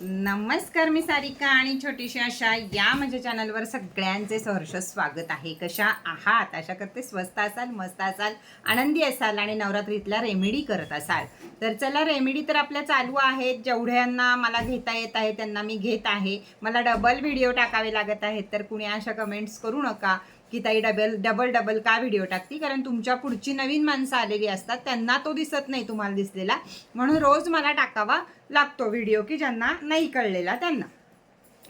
नमस्कार मी सारिका आणि छोटीशी अशा या माझ्या चॅनलवर सगळ्यांचे सहर्ष स्वागत आहे. कशा आहात? आशा करते स्वस्त असाल मस्त असाल आनंदी असाल आणि नवरात्रीतल्या रेमेडी करत असाल. तर चला रेमेडी तर आपल्या चालू आहेत. जेवढ्यांना मला घेता येत आहे त्यांना मी घेत आहे. मला डबल व्हिडिओ टाकावे लागत आहेत तर कुणी अशा कमेंट्स करू नका की ताई डबल डबल डबल का व्हिडिओ टाकते? कारण तुमच्या पुढची नवीन माणसं आलेली असतात त्यांना तो दिसत नाही तुम्हाला दिसलेला. म्हणून रोज मला टाकावा लागतो व्हिडिओ की ज्यांना नाही कळलेला त्यांना.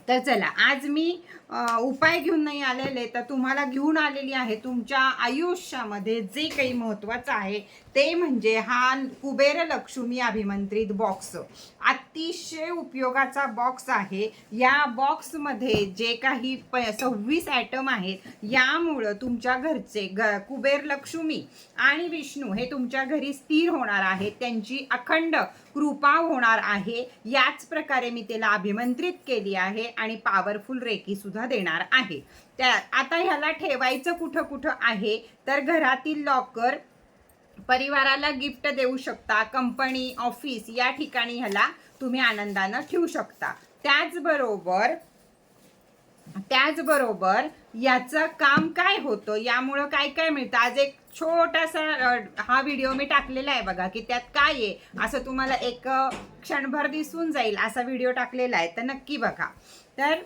तर चला आज मी उपाय घेऊन नाही आलेले तर तुम्हाला घेऊन आलेली आहे. तुमच्या आयुष्यामध्ये जे काही महत्त्वाचं आहे ते म्हणजे हा कुबेर लक्ष्मी अभिमंत्रित बॉक्स अतिशय उपयोगाचा बॉक्स आहे. या बॉक्समध्ये जे काही प सव्वीस ॲटम आहेत यामुळं तुमच्या घरचे ग कुबेर लक्ष्मी आणि विष्णू हे तुमच्या घरी स्थिर होणार आहेत. त्यांची अखंड कृपा होणार आहे. याच प्रकारे मी त्याला अभिमंत्रित केली आहे आणि पॉवरफुल रेकी सुद्धा देणार आहे. त्या आता ह्याला ठेवायचं कुठं कुठं आहे तर घरातील लॉकर परिवाराला गिफ्ट देऊ शकता कंपनी ऑफिस या ठिकाणी ह्याला तुम्ही आनंदानं ठेवू शकता. त्याचबरोबर त्याचबरोबर याचं काम काय होतं यामुळं काय काय मिळतं? आज एक छोटासा हा व्हिडिओ मी टाकलेला आहे बघा की त्यात काय आहे असं तुम्हाला एक क्षणभर दिसून जाईल असा व्हिडिओ टाकलेला आहे तर नक्की बघा. तर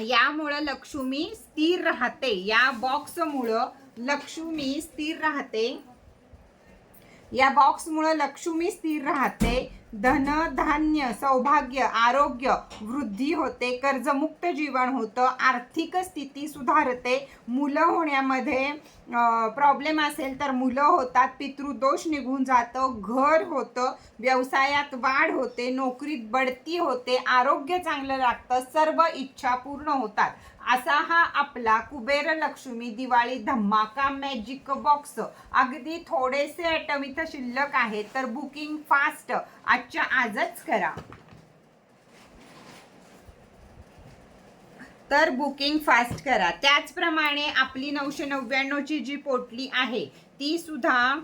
यामुळं लक्ष्मी स्थिर राहते. या बॉक्समुळं लक्ष्मी स्थिर राहते. या बॉक्समुळं लक्ष्मी स्थिर राहते. धन धान्य सौभाग्य आरोग्य वृद्धी होते कर्जमुक्त जीवन होतं आर्थिक स्थिती सुधारते मुलं होण्यामध्ये प्रॉब्लेम असेल तर मुलं होतात पितृदोष निघून जातं घर होतं व्यवसायात वाढ होते नोकरीत बढती होते आरोग्य चांगलं लागतं सर्व इच्छा पूर्ण होतात. असा हा आपला कुबेर लक्ष्मी दिवाळी धमाका मॅजिक बॉक्स अगदी थोडेसे आयटम इथं शिल्लक आहे तर बुकिंग फास्ट आजच्या आजच करा. तर बुकिंग फास्ट करा. त्याचप्रमाणे आपली नऊशे नव्याण्णवची जी पोटली आहे ती सुद्धा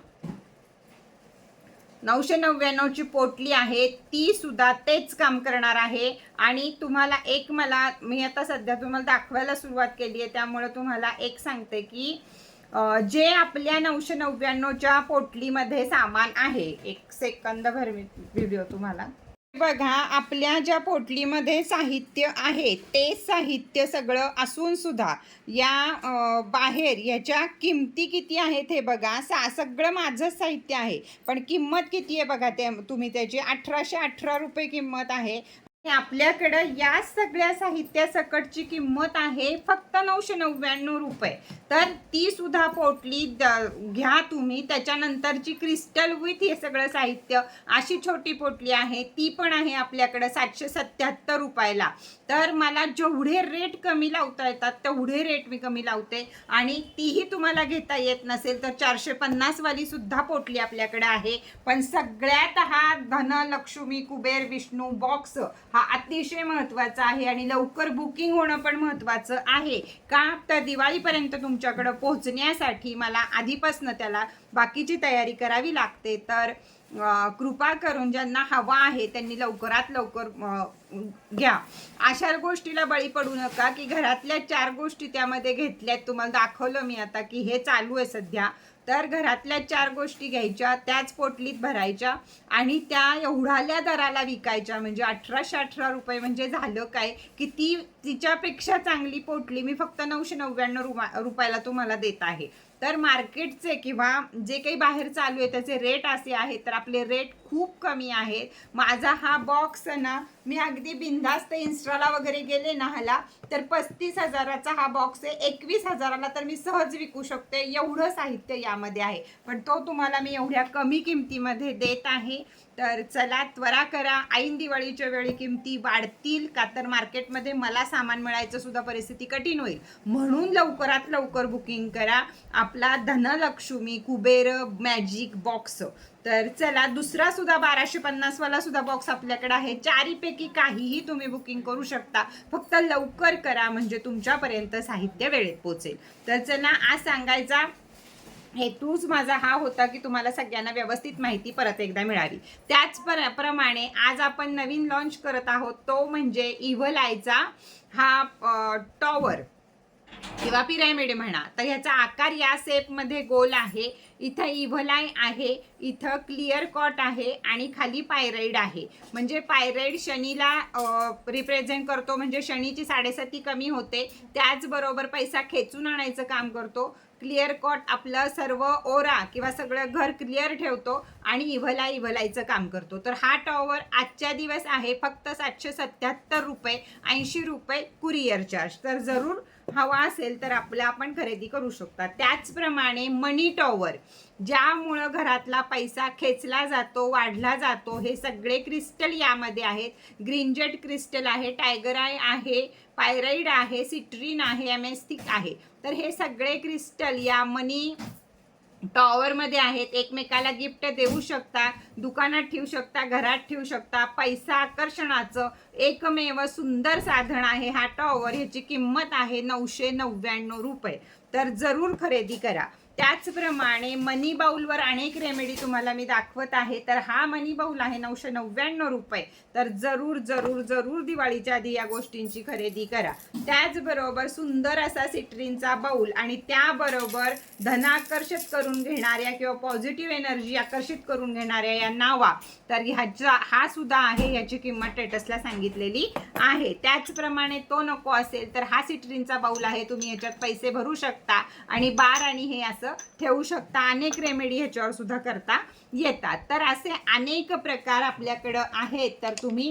नऊशे नव्याण्णवची पोटली आहे ती सुद्धा तेच काम करणार आहे. आणि तुम्हाला एक मला मी आता सध्या तुम्हाला दाखवायला सुरुवात केली आहे त्यामुळे तुम्हाला एक सांगते की जे आपल्या नऊशे नव्याण्णवच्या पोटलीमध्ये सामान आहे. एक सेकंद भर व्हिडिओ तुम्हाला. बघा आपल्या ज्या पोटलीमध्ये साहित्य आहे ते साहित्य सगळं असून सुद्धा या बाहेर याच्या किमती किती आहेत हे बघा. सा सगळं माझंच साहित्य आहे. पण किंमत किती आहे बघा ते तुम्ही त्याची अठराशे अठरा रुपये किंमत आहे. आपल्याकडं या सगळ्या साहित्यासकटची किंमत आहे फक्त नऊशे नव्याण्णव रुपये. तर ती सुद्धा पोटली द- घ्या तुम्ही. त्याच्यानंतरची क्रिस्टल विथ हे सगळं साहित्य अशी छोटी पोटली आहे. ती पण आहे आपल्याकडं सातशे सत्याहत्तर रुपयाला. तर मला जेवढे रेट कमी लावता येतात तेवढे रेट मी कमी लावते. आणि तीही तुम्हाला घेता येत नसेल तर चारशे पन्नासवाली सुद्धा पोटली आपल्याकडे आहे. पण सगळ्यात हा धनलक्ष्मी कुबेर विष्णू बॉक्स हा अतिशय महत्त्वाचा आहे आणि लवकर बुकिंग होणं पण महत्त्वाचं आहे. का? तर दिवाळीपर्यंत तुमच्याकडं पोहोचण्यासाठी मला आधीपासनं त्याला बाकीची तयारी करावी लागते. तर कृपा करून ज्यांना हवा आहे त्यांनी लवकरात लवकर घ्या. अशा गोष्टीला बळी पडू नका की घरातल्या चार गोष्टी त्यामध्ये घेतल्यात. तुम्हाला दाखवलं मी आता की हे चालू आहे सध्या. तर घरातल्या चार गोष्टी घ्यायच्या त्याच पोटलीत भरायच्या आणि त्या एवढाल्या दराला विकायच्या. म्हणजे अठराशे अठरा रुपये म्हणजे झालं काय की ती तिच्यापेक्षा चांगली पोटली मी फक्त नऊशे नव्याण्णव रुमा रुपयाला तुम्हाला देत आहे. तर मार्केटचे किंवा जे काही बाहेर चालू आहे त्याचे रेट असे आहेत तर आपले रेट खूप कमी आहेत. माझा हा बॉक्स ना मी अगदी बिनधास्त इन्स्टाला वगैरे गेले ना ह्याला तर पस्तीस हजाराचा हा बॉक्स आहे. एकवीस हजाराला तर मी सहज विकू शकते. एवढं साहित्य यामध्ये आहे. पण तो तुम्हाला मी एवढ्या कमी किमतीमध्ये देत आहे. तर चला त्वरा करा. ऐन दिवाळीच्या वेळी किमती वाढतील का तर मार्केटमध्ये मला सामान मिळायचं सुद्धा परिस्थिती कठीण होईल. म्हणून लवकरात लवकर बुकिंग करा. आपला धनलक्ष्मी कुबेर मॅजिक बॉक्स तर चला दुसरा सुद्धा बाराशे पन्नास वाला सुद्धा बॉक्स आपल्याकडे आहे. चारीपैकी काहीही तुम्ही बुकिंग करू शकता. फक्त लवकर करा म्हणजे तुमच्यापर्यंत साहित्य वेळेत पोचेल तर चला आज सांगायचा हेतूच माझा हा होता की तुम्हाला सगळ्यांना व्यवस्थित माहिती परत एकदा मिळावी. त्याच पर प्रमाणे आज आपण नवीन लॉन्च करत आहोत तो म्हणजे इव्हल आयचा हा टॉवर किंवा पिरॅमिड म्हणा. तर ह्याचा आकार या सेपमध्ये गोल आहे. इथं इव्हलाय आहे इथं क्लिअर कॉट आहे आणि खाली पायराईड आहे. म्हणजे पायराईड शनीला रिप्रेझेंट करतो. म्हणजे शनीची साडेसाती कमी होते. त्याचबरोबर पैसा खेचून आणायचं काम करतो. क्लिअर कॉट आपलं सर्व ओरा किंवा सगळं घर क्लिअर ठेवतो आणि इव्हला इव्हलायचं काम करतो. तर हा टॉवर आजच्या दिवस आहे. फक्त सातशे सत्याहत्तर रुपये ऐंशी रुपये कुरिअर चार्ज तर जरूर हवा असेल तर आपलं आपण खरेदी करू शकता. त्याचप्रमाणे मनी टॉवर ज्यामुळं घरातला पैसा खेचला जातो वाढला जातो हे सगळे क्रिस्टल यामध्ये आहेत. ग्रीनजेट क्रिस्टल आहे टायगर आय आहे पायराईड आहे सिट्रीन आहे एमेस्थिक आहे. तर हे सगळे क्रिस्टल या मनी टॉवरमध्ये आहेत. एकमेकाला गिफ्ट देऊ शकता दुकानात ठेवू शकता घरात ठेवू शकता. पैसा आकर्षणाचं एकमेव सुंदर साधन आहे हा टॉवर. ह्याची किंमत आहे नऊशे नव्याण्णव रुपये. तर जरूर खरेदी करा. त्याचप्रमाणे मनी बाऊलवर अनेक रेमेडी तुम्हाला मी दाखवत आहे. तर हा मनी बाऊल आहे नऊशे नव्याण्णव रुपये. तर जरूर जरूर जरूर दिवाळीच्या आधी या गोष्टींची खरेदी करा. त्याचबरोबर सुंदर असा सिट्रीनचा बाऊल आणि त्याबरोबर धनाकर्षित करून घेणाऱ्या किंवा पॉझिटिव्ह एनर्जी आकर्षित करून घेणाऱ्या या नावा. तर ह्याचा हा सुद्धा आहे याची किंमत टेटसला सांगितलेली आहे. त्याचप्रमाणे तो नको असेल तर हा सिट्रीनचा बाऊल आहे. तुम्ही याच्यात पैसे भरू शकता. आणि बार आणि हे असं ठेवू शकता. अनेक रेमेडी ह्याच्यावर सुद्धा करता येतात. तर असे अनेक प्रकार आपल्याकडं आहेत. तर तुम्ही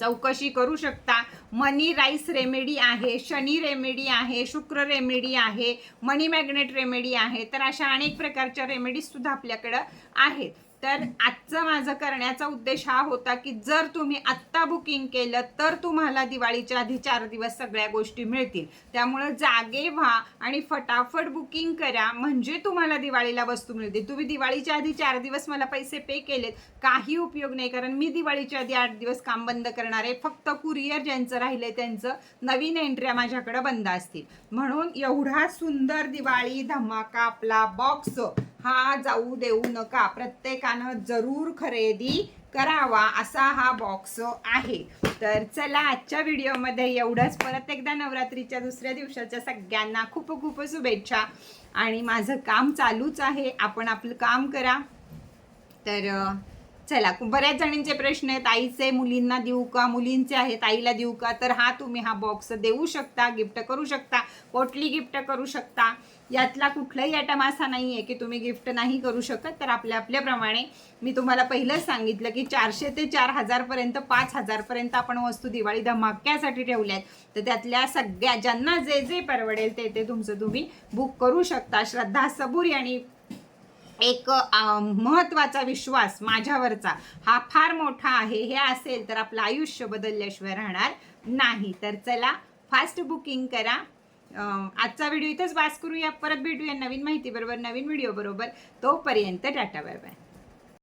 चौकशी करू शकता. मनी राईस रेमेडी आहे शनी रेमेडी आहे शुक्र रेमेडी आहे मनी मॅग्नेट रेमेडी आहे. तर अशा अनेक प्रकारच्या रेमेडीज सुद्धा आपल्याकडं आहेत. तर आजचं माझं करण्याचा उद्देश हा होता की जर तुम्ही आत्ता बुकिंग केलं तर तुम्हाला दिवाळीच्या आधी चार दिवस सगळ्या गोष्टी मिळतील. त्यामुळं जागे व्हा आणि फटाफट बुकिंग करा. म्हणजे तुम्हाला दिवाळीला वस्तू मिळतील. तुम्ही दिवाळीच्या आधी चार दिवस मला पैसे पे केलेत. काही उपयोग नाही कारण मी दिवाळीच्या आधी आठ दिवस काम बंद करणार आहे. फक्त कुरिअर ज्यांचं राहिलंय त्यांचं नवीन एंट्र्या माझ्याकडं बंद असतील. म्हणून एवढा सुंदर दिवाळी धमाका आपला बॉक्स हा जाऊ देऊ नका. प्रत्येकानं जरूर खरेदी करावा असा हा बॉक्स आहे. तर चला आजच्या व्हिडिओमध्ये एवढंच. परत एकदा नवरात्रीच्या दुसऱ्या दिवसाच्या सगळ्यांना खूप खूप शुभेच्छा. आणि माझं काम चालूच आहे. आपण आपलं काम करा. तर चला बऱ्याच जणींचे प्रश्न आहेत. आईचे मुलींना देऊ का? मुलींचे आहेत आईला देऊ का? तर हा तुम्ही हा बॉक्स देऊ शकता गिफ्ट करू शकता. पोटली गिफ्ट करू शकता? यातला कुठलाही आयटम असा नाही आहे की तुम्ही गिफ्ट नाही करू शकत. तर आपल्या आपल्याप्रमाणे मी तुम्हाला पहिलंच सांगितलं की चारशे ते चार हजारपर्यंत पाच हजारपर्यंत आपण वस्तू दिवाळी धमाक्यासाठी ठेवल्या आहेत तर त्यातल्या सगळ्या ज्यांना जे जे परवडेल ते ते तुमचं तुम्ही बुक करू शकता. श्रद्धा सबुरी आणि एक महत्त्वाचा विश्वास माझ्यावरचा हा फार मोठा आहे. हे असेल तर आपलं आयुष्य बदलल्याशिवाय राहणार नाही. तर चला फास्ट बुकिंग करा. आजचा व्हिडिओ इथंच वास करूया. परत भेटूया नवीन माहितीबरोबर नवीन व्हिडिओ बरोबर. तोपर्यंत टाटा बाय बाय